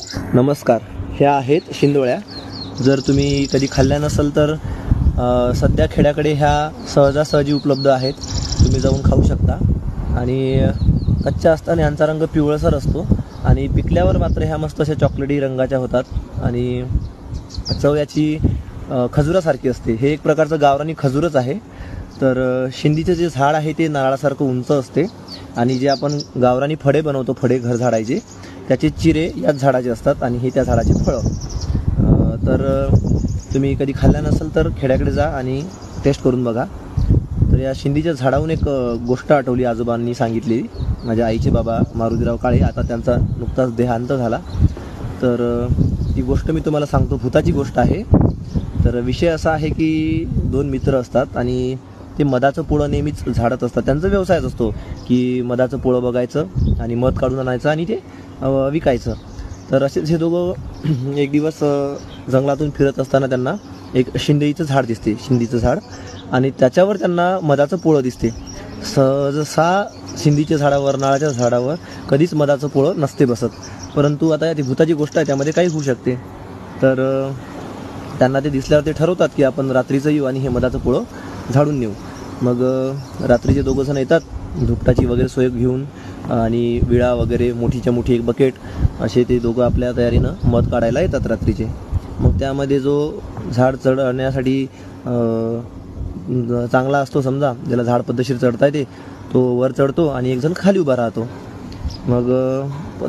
नमस्कार. ह्या आहेत शिंदोळ्या. जर तुम्ही कधी खाल्ल्या नसेल तर सध्या खेड्याकडे ह्या सहजासहजी उपलब्ध आहेत. तुम्ही जाऊन खाऊ शकता. आणि कच्च्या असताना यांचा रंग पिवळसर असतो. आणि पिकल्यावर मात्र ह्या मस्त अशा चॉकलेटी रंगाच्या होतात. आणि चव याची खजुरासारखी असते. हे एक प्रकारचं गावरानी खजूरच आहे. तर शिंदीचं जे झाड आहे ते नारळासारखं उंच असते. आणि जे आपण गावरानी फडे बनवतो फडे घर झाडायचे त्याचे चिरे याच झाडाचे असतात आणि हे त्या झाडाचे फळं. तर तुम्ही कधी खाल्ल्या नसेल तर खेड्याकडे जा आणि टेस्ट करून बघा. तर या शिंदीच्या झाडाहून एक गोष्ट आठवली आजोबांनी सांगितली. माझ्या आईचे बाबा मारुतीराव काळे आता त्यांचा नुकताच देहांत झाला. तर ती गोष्ट मी तुम्हाला सांगतो. भूताची गोष्ट आहे. तर विषय असा आहे की दोन मित्र असतात आणि ते मधाचं पोळं नेहमीच झाडत असतात. त्यांचा व्यवसायच असतो की मधाचं पोळं बघायचं आणि मध काढून आणायचं आणि ते विकायचं. तर असेच हे दोघं एक दिवस जंगलातून फिरत असताना त्यांना एक शिंदेईचं झाड दिसते शिंदीचं झाड. आणि त्याच्यावर त्यांना मधाचं पोळं दिसते. सहजसा शिंदीच्या झाडावर नाळाच्या झाडावर कधीच मधाचं पोळं नसते बसत. परंतु आता ती भूताची गोष्ट आहे त्यामध्ये काही होऊ शकते. तर त्यांना ते दिसल्यावर ते ठरवतात की आपण रात्रीचं येऊ आणि हे मधाचं पोळं झाडून नेऊ. मग रात्रीचे दोघं जण येतात धुपटाची वगैरे सोय घेऊन आणि विळा वगैरे मोठीच्या मोठी एक बकेट असे ते दोघं आपल्या तयारीनं मध काढायला येतात रात्रीचे. मग त्यामध्ये जो झाड चढण्यासाठी चांगला असतो समजा ज्याला झाड पद्धतशीर चढता येते तो वर चढतो आणि एकजण खाली उभा राहतो. मग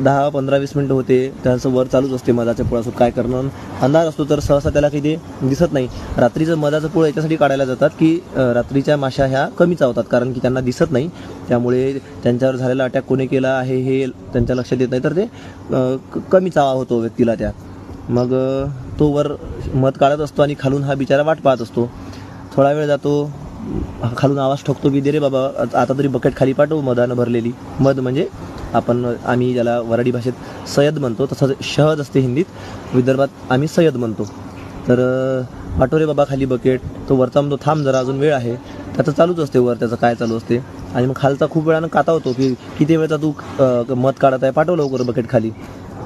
दहा पंधरा वीस मिनटं होते. त्यांचं वर चालूच असते मधाच्या असो काय करणं. अंधार असतो तर सहसा त्याला काही ते दिसत नाही. रात्रीचं मधाचं पोळं याच्यासाठी काढायला जातात की रात्रीच्या माशा ह्या कमी चावतात कारण की त्यांना दिसत नाही. त्यामुळे त्यांच्यावर झालेला अटॅक कोणी केला आहे हे त्यांच्या लक्षात येत नाही. तर ते क- कमी चावा होतो व्यक्तीला त्या. मग तो वर मध काढत असतो आणि खालून हा बिचारा वाट पाहत असतो. थोडा वेळ जातो खालून आवाज ठोकतो की दे रे बाबा आता आता तरी बकेट खाली पाठव मधानं भरलेली. मध म्हणजे आपण आम्ही ज्याला वराडी भाषेत सयद म्हणतो तसंच शहद असते हिंदीत. विदर्भात आम्ही सयद म्हणतो. तर अं, बाबा खाली बकेट तो वरचा म्हणतो थांब जरा अजून वेळ आहे. त्याचं चालूच असते वर त्याचं काय चालू असते. आणि मग खालचा खूप वेळानं काता होतो की किती वेळचा तू मत मध काढत आहे पाठव लवकर बकेट खाली.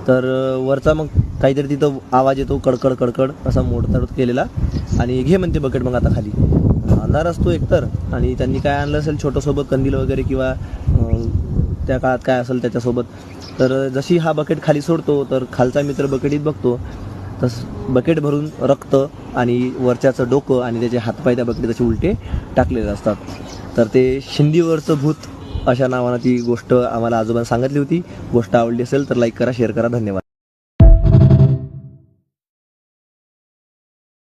तर वरचा मग काहीतरी तिथं आवाज येतो कडकड कडकड असा मोडतड केलेला. आणि घे म्हणते बकेट मग आता खाली. अंधार असतो एकतर. आणि त्यांनी काय आणलं असेल छोटंसोबत कंदील वगैरे किंवा त्या काळात काय असेल त्याच्यासोबत. तर जशी हा बकेट खाली सोडतो तर खालचा मित्र बकेटीत बघतो. तस बकेट भरून रक्त आणि वरच्याचं डोकं आणि त्याचे हातपाय त्या बकेट तसे उलटे टाकलेले असतात. तर ते शिंदीवरचं भूत अशा नावानं ती गोष्ट आम्हाला आजोबांनी सांगितली होती. गोष्ट आवडली असेल तर लाईक करा शेअर करा. धन्यवाद.